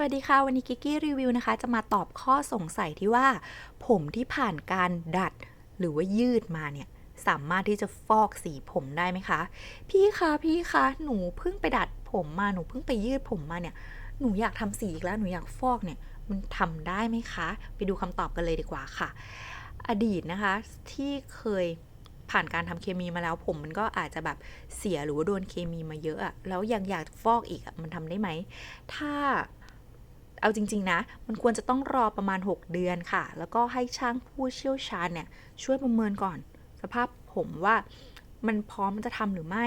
สวัสดีค่ะ วันนี้กิกกี้รีวิวนะคะ จะมาตอบข้อสงสัยที่ว่า ผมที่ผ่านการดัดหรือว่ายืดมาเนี่ย สามารถที่จะฟอกสีผมได้ไหมคะ พี่คะพี่คะหนูเพิ่งไปดัดผมมาหนูเพิ่งไปยืดผมมาเนี่ย หนูอยากทำสีอีกแล้วหนูอยากฟอกเนี่ยมันทำได้ไหมคะ ไปดูคำตอบกันเลยดีกว่าค่ะ อดีตนะคะที่เคยผ่านการทำเคมีมาแล้วผมมันก็อาจจะแบบเสียหรือว่าโดนเคมีมาเยอะอะแล้วยังอยากฟอกอีกอะมันทำได้ไหมถ้า เอาจริง ๆ นะ มันควรจะต้องรอประมาณ 6 เดือนค่ะ แล้วก็ให้ช่างผู้เชี่ยวชาญเนี่ย ช่วยประเมินก่อน สภาพผมว่ามันพร้อมจะทำหรือไม่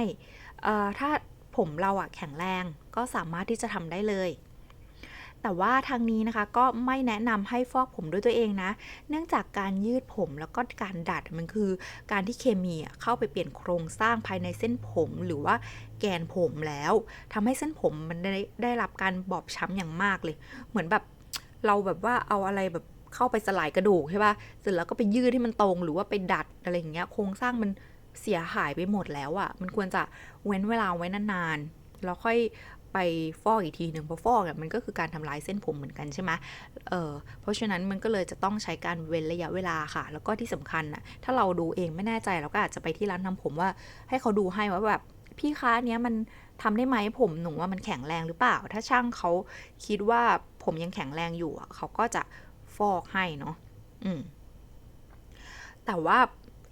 ถ้าผมเราอะแข็งแรงก็สามารถที่จะทำได้เลย แต่ว่าทางนี้นะคะก็ไม่แนะนำให้ฟอกผมด้วยตัวเองนะ เนื่องจากการยืดผมแล้วก็การดัดมันคือ การที่เคมีเข้าไปเปลี่ยนโครงสร้างภายในเส้นผมหรือว่าแกนผมแล้วทำให้เส้นผมมันได้ได้รับการบอบช้ำอย่างมากเลย เหมือนแบบเราแบบว่าเอาอะไรแบบเข้าไปสลายกระดูกใช่ป่ะเสร็จแล้วก็ไปยืดให้มันตรงหรือว่าไปดัดอะไรอย่างเงี้ย โครงสร้างมันเสียหายไปหมดแล้วอะ่ะ มันควรจะเว้นเวลาไว้นานๆ แล้วค่อย ไปฟอกอีกทีหนึ่งเพราะฟอกอะมันก็คือการทำลายเส้นผมเหมือนกันใช่ไหมเออเพราะฉะนั้นมันก็เลยจะต้องใช้การเว้นระยะเวลาค่ะ แล้วก็ที่สำคัญน่ะถ้าเราดูเองไม่แน่ใจเราก็อาจจะไปที่ร้านทำผมว่า ให้เขาดูให้ว่าแบบพี่คะเนี้ยมันทำได้ไหมผมหนูว่ามันแข็งแรงหรือเปล่า ถ้าช่างเขาคิดว่าผมยังแข็งแรงอยู่อะเขาก็จะฟอกให้เนาะอืมแต่ว่า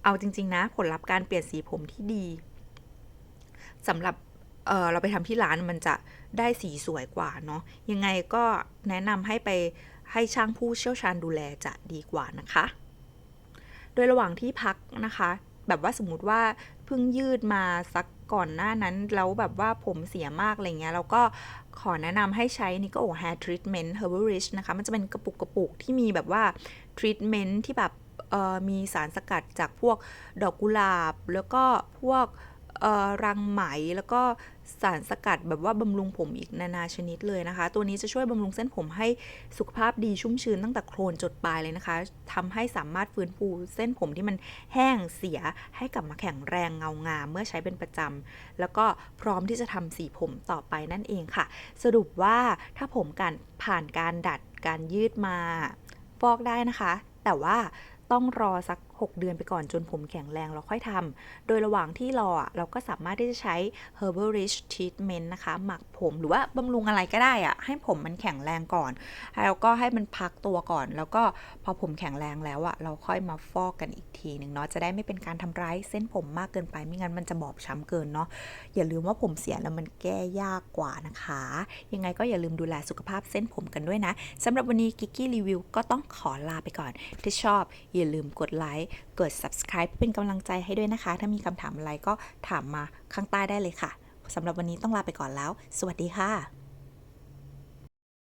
เอาจริง ๆ นะ ผลลัพธ์การเปลี่ยนสีผมที่ดีสำหรับ เออเราไปทำที่ร้านมันจะได้สีสวยกว่าเนาะยังไงก็แนะนำให้ไปให้ช่างผู้เชี่ยวชาญดูแลจะดีกว่านะคะ โดยระหว่างที่พักนะคะ แบบว่าสมมติว่าเพิ่งยืดมาสักก่อนหน้านั้นแล้วแบบว่าผมเสียมากอะไรเงี้ยเราก็ขอแนะนำให้ใช้ นิโกโอ Hair Treatment Herbal Rich นะคะ มันจะเป็นกระปุกกระปุกที่มีแบบว่าทรีทเมนต์ที่แบบมีสารสกัดจากพวกดอกกุหลาบ แล้วก็พวก รังไหมแล้วก็สารสกัดแบบว่าบำรุงผมอีกนานาชนิดเลยนะคะ ตัวนี้จะช่วยบำรุงเส้นผมให้สุขภาพดีชุ่มชื้นตั้งแต่โคลนจดปลายเลยนะคะทำให้สามารถฟื้นฟูเส้นผมที่มันแห้งเสียให้กลับมาแข็งแรงเงางามเมื่อใช้เป็นประจำแล้วก็พร้อมที่จะทำสีผมต่อไปนั่นเองค่ะ สรุปว่าถ้าผมการผ่านการดัดการยืดมา ฟอกได้นะคะ แต่ว่าต้องรอสัก 6 เดือนไปก่อนจนผมแข็งแรงเราค่อยทำโดยระหว่างที่รอเราก็สามารถที่จะใช้ Herbal Rich Treatment นะคะ หมักผมหรือว่าบำรุงอะไรก็ได้อะให้ผมมันแข็งแรงก่อน แล้วก็ให้มันพักตัวก่อน แล้วก็พอผมแข็งแรงแล้วอะเราค่อยมาฟอกกันอีกทีหนึ่งเนาะจะได้ไม่เป็นการทำร้ายเส้นผมมากเกินไปไม่งั้นมันจะบอบช้ำเกินเนาะอย่าลืมว่าผมเสียแล้วมันแก้ยากกว่านะคะ ยังไงก็อย่าลืมดูแลสุขภาพเส้นผมกันด้วยนะสำหรับวันนี้กิกกี้รีวิวก็ต้องขอลาไปก่อน ถ้าชอบอย่าลืมกดไลค์กด subscribe เป็นกำลังใจให้ด้วยนะคะ ถ้ามีคำถามอะไรก็ถามมาข้างใต้ได้เลยค่ะสำหรับวันนี้ต้องลาไปก่อนแล้ว สวัสดีค่ะ